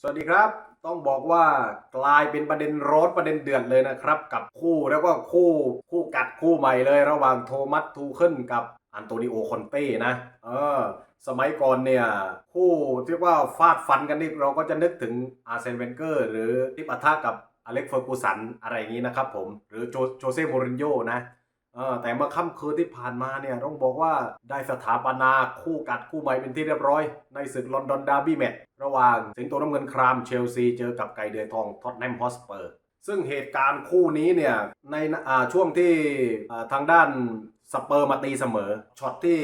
สวัสดีครับ ต้องบอกว่ากลายเป็นประเด็นร้อนประเด็นเดือดเลยนะครับ กับคู่แล้วก็คู่คู่กัดคู่ใหม่เลยระหว่างโทมัสทูเคิลกับอันโตนิโอคอนเต้นะ เออ สมัยก่อนเนี่ย คู่เรียกว่าฟาดฟันกันนี่เราก็จะนึกถึงอาร์เซนเวนเกอร์ หรือที่ปะทะกับอเล็กเฟอร์กูสันอะไรอย่างนี้นะครับผม หรือโจเซ่โมรินโญ่นะ แต่เมื่อค่ำคืนที่ผ่านมาเนี่ยต้องบอกว่าได้สถาปนาคู่กัดคู่ใหม่เป็นที่เรียบร้อย ในศึกลอนดอนดาร์บี้แมตช์ระหว่างสิงโตน้ำเงินครามเชลซีเจอกับไก่เดือยทองท็อตแนมฮอสเปอร์ ซึ่งเหตุการณ์คู่นี้เนี่ยในช่วงที่ทางด้านสเปอร์มาตีเสมอช็อตที่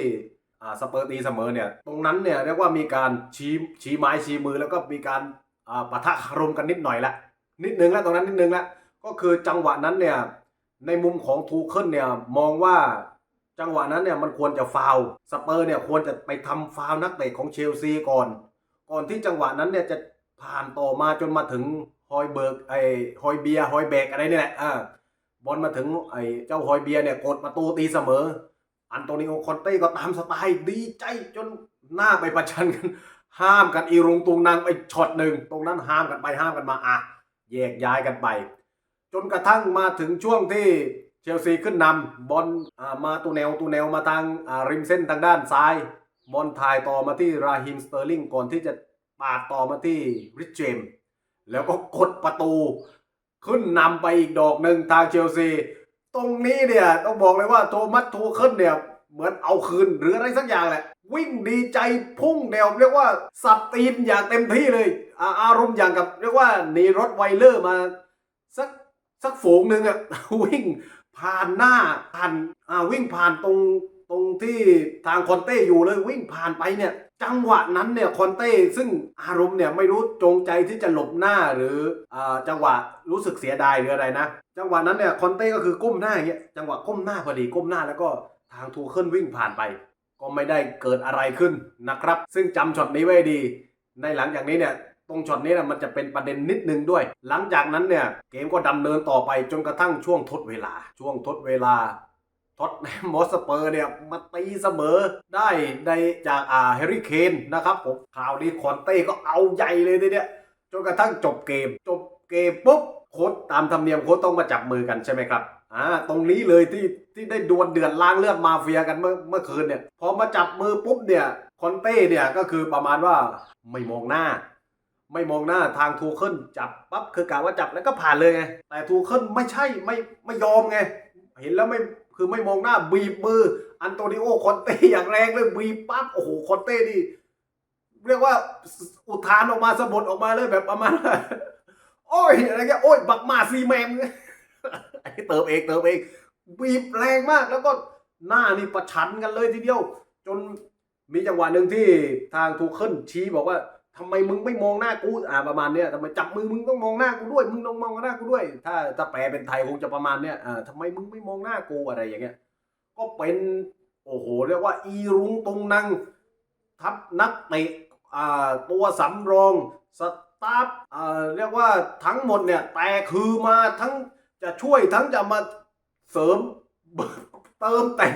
อ่าสเปอร์ตีเสมอเนี่ยตรงนั้นเนี่ยเรียกว่ามีการชี้ชี้ไม้ชี้มือแล้วก็มีการอ่าปะทะคารมกันนิดหน่อยละนิดนึงแล้วตรงนั้นนิดนึงละก็คือจังหวะนั้นเนี่ย ในมุมของทูเคิลเนี่ยมองว่าจังหวะนั้นเนี่ยมันควรจะฟาวสเปอร์เนี่ยควรจะไปทำฟาวนักเตะของเชลซีก่อน ก่อนที่จังหวะนั้นเนี่ยจะผ่านต่อมาจนมาถึงฮอยเบิร์กไอฮอยเบียฮอยเบกอะไรนี่แหละอ่าบอลมาถึงไอเจ้าฮอยเบียเนี่ยกดประตูตีเสมอ อันโตนิโอคอนเต้ก็ตามสไตล์ดีใจจนหน้าไปประชันกัน ห้ามกันอีรุงตุงนางไปช็อตหนึ่งตรงนั้นห้ามกันไปห้ามกันมาอะแยกย้ายกันไป จนกระทั่งมาถึงช่วงที่เชลซีขึ้นนำบอลมาตูแนวตูแนวมาทางริมเส้นทางด้านซ้าย บอลถ่ายต่อมาที่ราฮิมสเตอร์ลิงก่อนที่จะปาดต่อมาที่ริชเจม แล้วก็กดประตู ขึ้นนำไปอีกดอกหนึ่งทางเชลซี ตรงนี้เนี่ยต้องบอกเลยว่าโทมัสทูเคิลเนี่ยเหมือนเอาคืนหรืออะไรสักอย่างแหละ วิ่งดีใจพุ่งแนวเรียกว่าสับตีนอย่างเต็มที่เลย อาอารมณ์อย่างกับเรียกว่าหนีรถไวเลอร์มาสัก สักฝูงหนึ่งอะวิ่งผ่านหน้าผ่านอ่าวิ่งผ่านตรงตรงที่ทางคอนเต้อยู่เลยวิ่งผ่านไปเนี่ยจังหวะนั้นเนี่ยคอนเต้ซึ่งอารมณ์เนี่ยไม่รู้จงใจที่จะหลบหน้าหรืออ่าจังหวะรู้สึกเสียดายหรืออะไรนะจังหวะนั้นเนี่ยคอนเต้ก็คือก้มหน้าอย่างเงี้ยจังหวะก้มหน้าพอดีก้มหน้าแล้วก็ทางทูเคิลวิ่งผ่านไป ก็ไม่ได้เกิดอะไรขึ้นนะครับ ซึ่งจำช็อตนี้ไว้ดี ในหลังจากนี้เนี่ย ตรงช็อตนี้นะมันจะเป็นประเด็นนิดนึงด้วย หลังจากนั้นเนี่ยเกมก็ดำเนินต่อไปจนกระทั่งช่วงทดเวลา ช่วงทดเวลาท็อตแนมมอสเปอร์เนี่ยมาตีเสมอได้ในจากอ่าแฮร์รี่เคนนะครับผมข่าวนี้คอนเต้ก็เอาใหญ่เลยเนี้ยจนกระทั่งจบเกม จบเกมปุ๊บโค้ชตามธรรมเนียมโค้ชต้องมาจับมือกันใช่ไหมครับอ่าตรงนี้เลยที่ที่ได้ดวลเดือดล้างเลือดมาเฟียกันเมื่อเมื่อคืนเนี่ยพอมาจับมือปุ๊บเนี่ยคอนเต้เนี่ยก็คือประมาณว่าไม่มองหน้า ไม่มองหน้าทางทูเคิลจับปั๊บคือกะว่าจับแล้วก็ผ่านเลยไงแต่ทูเคิลไม่ใช่ไม่ไม่ยอมไง เห็นแล้วไม่คือไม่มองหน้าบีบมือ อันโตนิโอคอนเต้อย่างแรงเลยบีบปั๊บโอ้โหคอนเต้นี่เรียกว่าอุทานออกมาสะบดออกมาเลยแบบประมาณโอ้ยอะไรเงี้ยโอ้ยบักมาซีแมมไอ้เติมเองเติมเองบีบแรงมากแล้วก็หน้านี่ประชันกันเลยทีเดียว จนมีจังหวะหนึ่งที่ทางทูเคิลชี้บอกว่า ทำไมมึงไม่มองหน้ากูอ่าประมาณเนี้ยทำไมจับมือมึงต้องมองหน้ากูด้วย มึงต้องมองหน้ากูด้วย ถ้าถ้าแปลเป็นไทยคงจะประมาณเนี้ยอ่าทำไมมึงไม่มองหน้ากูอะไรอย่างเงี้ย ก็เป็นโอ้โหเรียกว่าอีรุงตุงนังทัพนักเตะอ่าตัวสำรองสตาฟอ่าเรียกว่าทั้งหมดเนี่ยแต่คือมาทั้งจะช่วยทั้งจะมาเสริมเติมแต่ง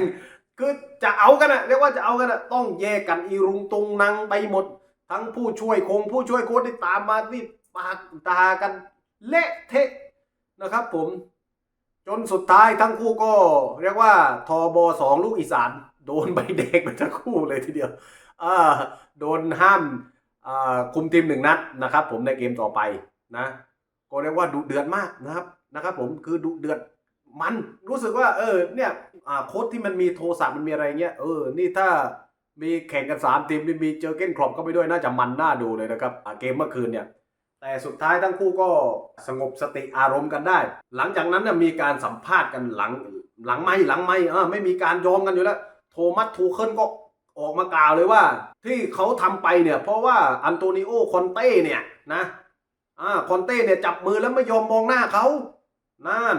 คือจะเอากันอะเรียกว่าจะเอากันอะต้องแยกกันอีรุงตุงนังไปหมด ทั้งผู้ช่วยคงผู้ช่วยโค้ชที่ตามมาที่ปากตากันเละเทะนะครับ ผมจนสุดท้ายทั้งคู่ก็เรียกว่าทบสองลูกอีสานโดนใบแดงไปทั้งคู่เลยทีเดียวโดนห้ามคุมทีมหนึ่งนัดนะครับ ผมในเกมต่อไปนะ ก็เรียกว่าดุเดือดมากนะครับนะครับ ผมคือดุเดือดมันรู้สึกว่า เออเนี่ยโค้ดที่มันมีโทรศัพท์มันมีอะไรเงี้ยเออนี่ถ้า มีแข่งกันสามทีมนี่มีเจอเก้นครอปเข้าไปด้วยน่าจะมันน่าดูเลยนะครับเกมเมื่อคืนเนี่ยแต่สุดท้ายทั้งคู่ก็สงบสติอารมณ์กันได้ หลังจากนั้นน่ะมีการสัมภาษณ์กันหลังหลังไม่หลังไม่ไม่มีการยอมกันอยู่แล้ว โทมัสทูเคิลก็ออกมากล่าวเลยว่า ที่เขาทำไปเนี่ยเพราะว่าอันโตนิโอคอนเต้เนี่ยนะอ่าคอนเต้เนี่ยจับมือแล้วไม่ยอมมองหน้าเขานั่น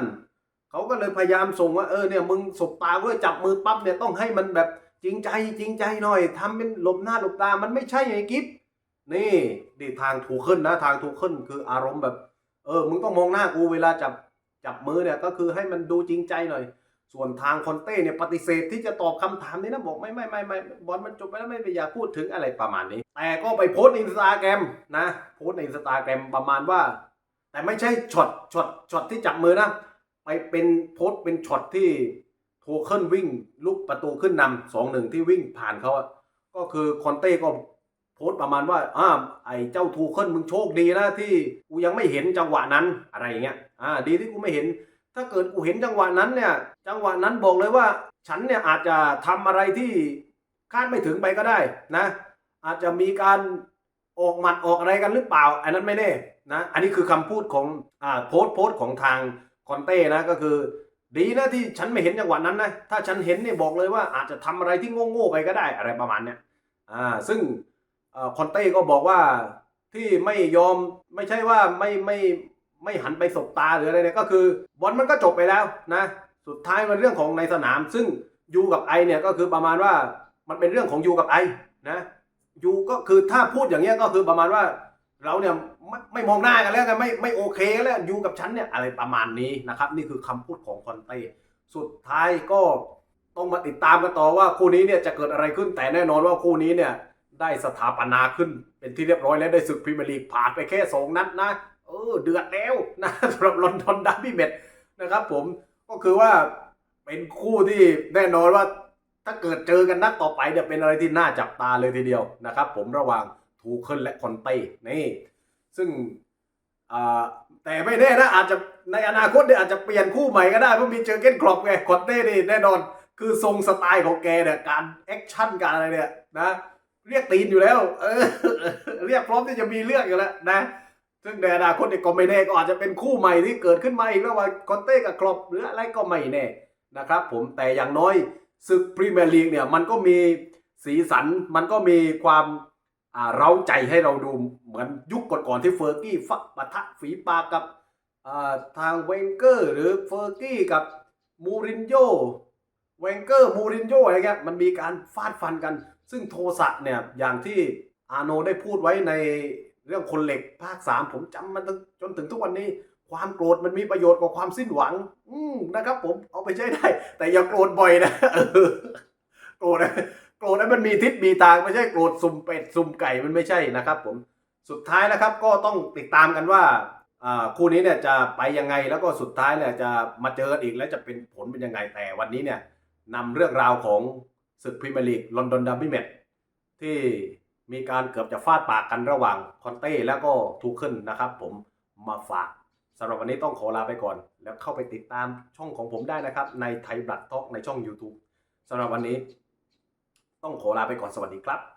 เขาก็เลยพยายามส่งว่าเออเนี่ยมึงสบตาด้วยจับมือปั๊บเนี่ยต้องให้มันแบบ จริงใจจริงใจหน่อยทำเป็นหลบหน้าหลบตา มันไม่ใช่ไงกิฟนี่นี่ทางถูกขึ้นนะ ทางถูกขึ้นคืออารมณ์แบบ เออ มึงต้องมองหน้ากูเวลาจับจับมือเนี่ยก็คือให้มันดูจริงใจหน่อย ส่วนทางคอนเต้เนี่ยปฏิเสธที่จะตอบคำถามนี้นะบอกไม่ไม่ไม่ไม่บอลมันจบไปแล้วไม่ไปอยากพูดถึงอะไรประมาณนี้ แต่ก็ไปโพสต์ในอินสตาแกรมนะ โพสต์ในอินสตาแกรมประมาณว่า แต่ไม่ใช่ช็อตช็อตช็อตที่จับมือนะไปเป็นโพสต์เป็นช็อตที่ ทเคิลวิ่งลุกประตูขึ้นนำสองหนึ่งที่วิ่งผ่านเขาก็คือคอนเต้ก็โพสต์ประมาณว่าอ่าไอ้เจ้าทูเคิลมึงโชคดีนะที่กูยังไม่เห็นจังหวะนั้นอะไรอย่างเงี้ยอ่าดีที่กูไม่เห็น ถ้าเกิดกูเห็นจังหวะนั้นเนี่ยจังหวะนั้นบอกเลยว่า ฉันเนี่ยอาจจะทำอะไรที่คาดไม่ถึงไปก็ได้นะ อาจจะมีการออกหมัดออกอะไรกันหรือเปล่า อันนั้นไม่แน่นะ อันนี้คือคำพูดของอ่าโพสต์โพสต์ของทางคอนเต้นะก็คือ ดีนะที่ฉันไม่เห็นจังหวะนั้นนะถ้าฉันเห็นเนี่ยบอกเลยว่าอาจจะทำอะไรที่โง่ๆไปก็ได้อะไรประมาณเนี้ยอ่าซึ่งอคอนเต้ก็บอกว่าที่ไม่ยอมไม่ใช่ว่าไม่ไม่ไม่หันไปสบตาหรืออะไรเนี่ยก็คือบอลมันก็จบไปแล้วนะสุดท้ายมันเรื่องของในสนาม ซึ่งยูกับไอเนี่ยก็คือประมาณว่ามันเป็นเรื่องของยูกับไอนะยูก็คือถ้าพูดอย่างเงี้ยก็คือประมาณว่าเราเนี่ย ไม่ไม่มองหน้ากันแล้วไงไม่ไม่โอเคกันแล้วยูกับฉันเนี่ยอะไรประมาณนี้นะครับนี่คือคำพูดของคอนเต้สุดท้ายก็ต้องมาติดตามกันต่อว่าคู่นี้เนี่ยจะเกิดอะไรขึ้นแต่แน่นอนว่าคู่นี้เนี่ยได้สถาปนาขึ้นเป็นที่เรียบร้อยแล้วได้ศึกพรีเมียร์ลีกผ่านไปแค่สองนัดนะเออเดือดแล้วนะสำหรับลอนดอนดับบี้เมตนะครับผมก็คือว่าเป็นคู่ที่แน่นอนว่าถ้าเกิดเจอกันนัดต่อไปเนี่ยเป็นอะไรที่น่าจับตาเลยทีเดียวนะครับผมระหว่างทูเคิลและคอนเต้นี่ ซึ่งแต่ไม่แน่นะอาจจะในอนาคตเนี่ยอาจจะเปลี่ยนคู่ใหม่ก็ได้เพราะมีเจอเก้นครอปไงคอนเต้นี่แน่นอน คือทรงสไตล์ของแกเนี่ยการแอคชั่นการอะไรเนี่ยนะเรียกตีนอยู่แล้ว เออ เรียกพร้อมที่จะมีเรื่องอยู่แล้วนะ ซึ่งในอนาคตเนี่ยก็ไม่แน่ก็อาจจะเป็นคู่ใหม่ที่เกิดขึ้นมาอีกระหว่างคอนเต้กับครอปหรืออะไรก็ไม่แน่นะครับ ผมแต่อย่างน้อยศึกพรีเมียร์ลีกเนี่ยมันก็มีสีสันมันก็มีความ เราใจให้เราดูเหมือนยุคก่อนๆที่เฟอร์กี้ฟักปะทะฝีปากกับทางเวนเกอร์หรือเฟอร์กี้กับมูรินโญ่เวนเกอร์มูรินโญ่อะไรเงี้ยมันมีการฟาดฟันกัน ซึ่งโทสะเนี่ยอย่างที่อาโนได้พูดไว้ในเรื่องคนเหล็กภาคสามผมจำมันจนถึงทุกวันนี้ความโกรธมันมีประโยชน์กว่าความสิ้นหวัง อืมนะครับผมเอาไปใช้ได้ แต่อย่าโกรธบ่อยนะโกรธนะ โกรธนั้นมันมีทิศมีทางไม่ใช่โกรธสุ่มเป็ดสุ่มไก่มันไม่ใช่นะครับผมสุดท้ายนะครับก็ต้องติดตามกันว่าคู่นี้เนี่ยจะไปยังไงแล้วก็สุดท้ายเนี่ยจะมาเจอกันอีกแล้วจะเป็นผลเป็นยังไงแต่วันนี้เนี่ยนำเรื่องราวของศึกพรีเมียร์ลีกลอนดอนดับบี้แมตที่มีการเกือบจะฟาดปากกันระหว่างคอนเต้แล้วก็ทูเคิลนะครับ ผมมาฝากสำหรับวันนี้ต้องขอลาไปก่อน แล้วเข้าไปติดตามช่องของผมได้นะครับ ในไทยบลัดท็อกในช่อง YouTube สำหรับวันนี้ ต้องขอลาไปก่อนสวัสดีครับ